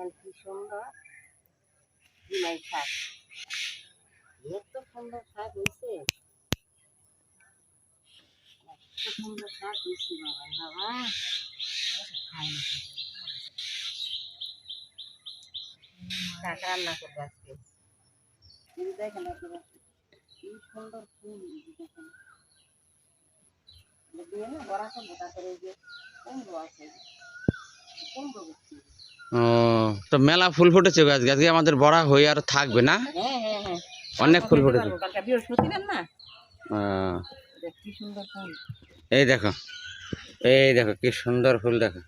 শাক এত সুন্দর? শাক হয়েছে এত সুন্দর শাক হয়েছে শাক দেখেন কি সুন্দর ফুল দেখেন দিয়ে না। বড়া করব এই যে কুমড়ো আছে। কুমড়ো করছি ও। তো মেলা ফুল ফুটেছে গাছ আজকে। আমাদের বড়া হয়ে আর থাকবে না। হ্যাঁ হ্যাঁ হ্যাঁ। অনেক ফুল ফুটেছে। এই দেখো। এই দেখো কি সুন্দর ফুল দেখো।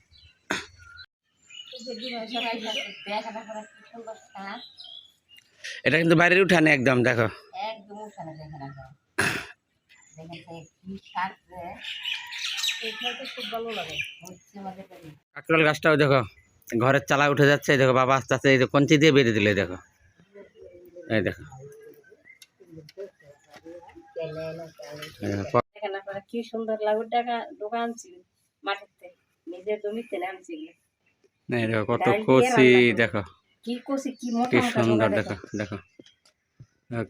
এটা কিন্তু বাইরের উঠানে একদম দেখো। একদম উঠানে কাকরোল গাছটাও দেখো। ঘরের চালা উঠে যাচ্ছে এই দেখো বাবা আস্তে আস্তে এই যে কঞ্চি দিয়ে বেঁধে দিলে দেখো। এই দেখো। কি সুন্দর লাগুর টাকা দোকান ছিল মাঠেতে নিজের জমিতে নামছিল এই দেখো কত কচি দেখো। কি কি মোটা কি সুন্দর দেখো দেখো।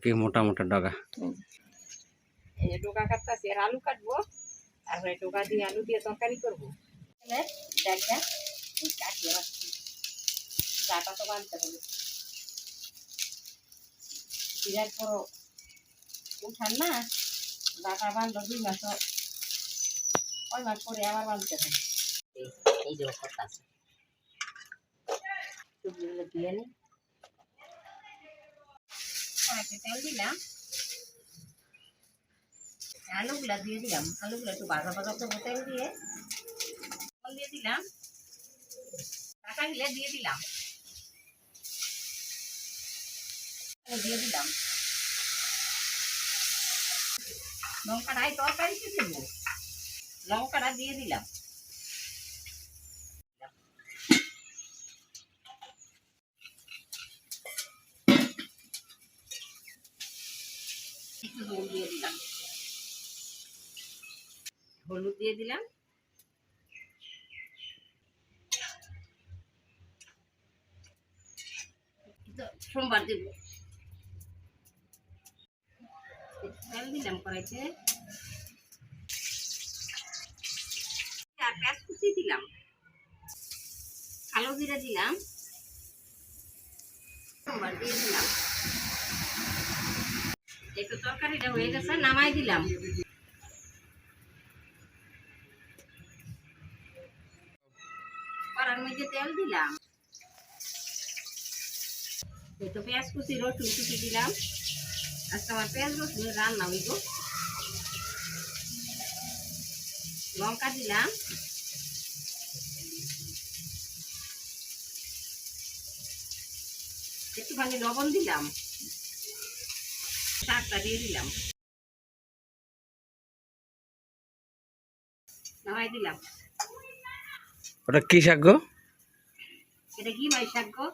কি মোটা মোটা ডগা এই আর আলু কাটবো তারপরে ডোকা দিয়ে আলু দিয়ে তরকারি করব। কাটিয়ে রাখছি ডাটা তো বানতে হবে। বিরাট বড় উঠান না ডাটা বানলো দুই মাস কয় মাস পরে আবার বানতে হবে। এই- এই যে কথা আছে সবজিগুলো দিয়ে তেল দিলাম। আলুগুলা দিয়ে দিলাম। আলুগুলো একটু ভাজা ভাজা করব তেল দিয়ে। দিয়ে দিলাম। কাঁচা গিলে দিয়ে দিলাম। দিয়ে দিলাম। লঙ্কাটাই তরকারিতে দেবো? লঙ্কাটা দিয়ে দিলাম। হলুদ দিয়ে দিলাম তো সোমবার দেব। তেল দিলাম আর কুচি দিলাম। কালো জিরা দিলাম। সোমবার দিয়ে দিলাম। একটু তরকারিটা হয়ে গেছে, নামাই দিলাম। মধ্যে তেল দিলাম। একটু পেঁয়াজ কুচি রসুন কুচি দিলাম। আজকে আমার পেঁয়াজ রসুন রান্না হইব। লঙ্কা দিলাম। একটুখানি লবণ দিলাম। শাকটা দিয়ে দিলাম। নামাই দিলাম। ওটা কি শাক গো? এটা কি মাই শাক গো।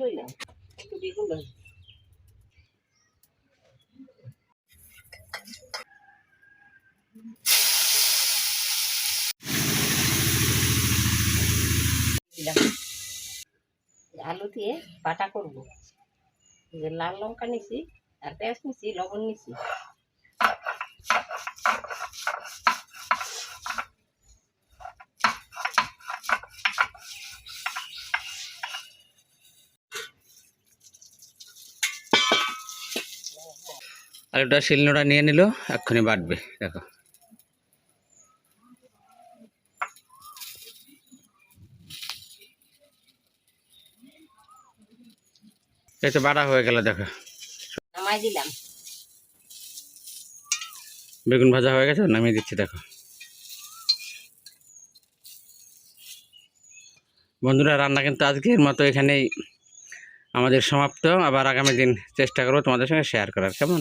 লইলাম আলু দিয়ে বাটা করব। লাল লঙ্কা নিছি আর পেঁয়াজ নিছি লবণ নিছি। আর ওটা শিলনোড়া নিয়ে নিল এক্ষুনি বাটবে দেখো। এই তো বাটা হয়ে গেল দেখো। নামাই দিলাম। বেগুন ভাজা হয়ে গেছে নামিয়ে দিচ্ছি দেখো। বন্ধুরা রান্না কিন্তু আজকের মতো এখানেই আমাদের সমাপ্ত। আবার আগামী দিন চেষ্টা করব তোমাদের সঙ্গে শেয়ার করার কেমন?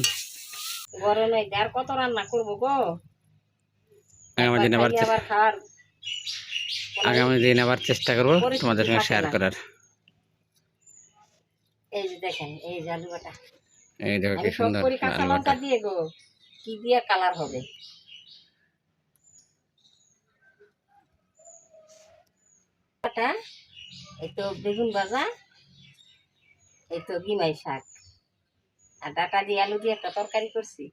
গরমে আর কত রান্না করব গো? আগামী দিন আবার আগামী দিন আবার চেষ্টা করব তোমাদের সঙ্গে শেয়ার করার। এই যে দেখেন এই যে আলু এই দেখো কি সব সুন্দর করি কাঁচা লঙ্কা দিয়ে গো কি দিয়ে কালার হবে? এই তো বেগুন ভাজা এই তো গিমাই শাক। আর ডাটা দিয়ে আলু দিয়ে একটা তরকারি করছি।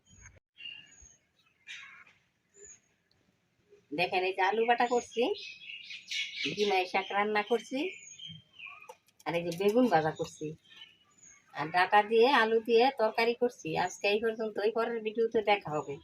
দেখেন এই যে আলু বাটা করছি ডিমাই শাক রান্না করছি, আর এই যে বেগুন ভাজা করছি। আর ডাটা দিয়ে আলু দিয়ে তরকারি করছি। আজকে এই পর্যন্ত ওই পরের ভিডিওতে দেখা হবে।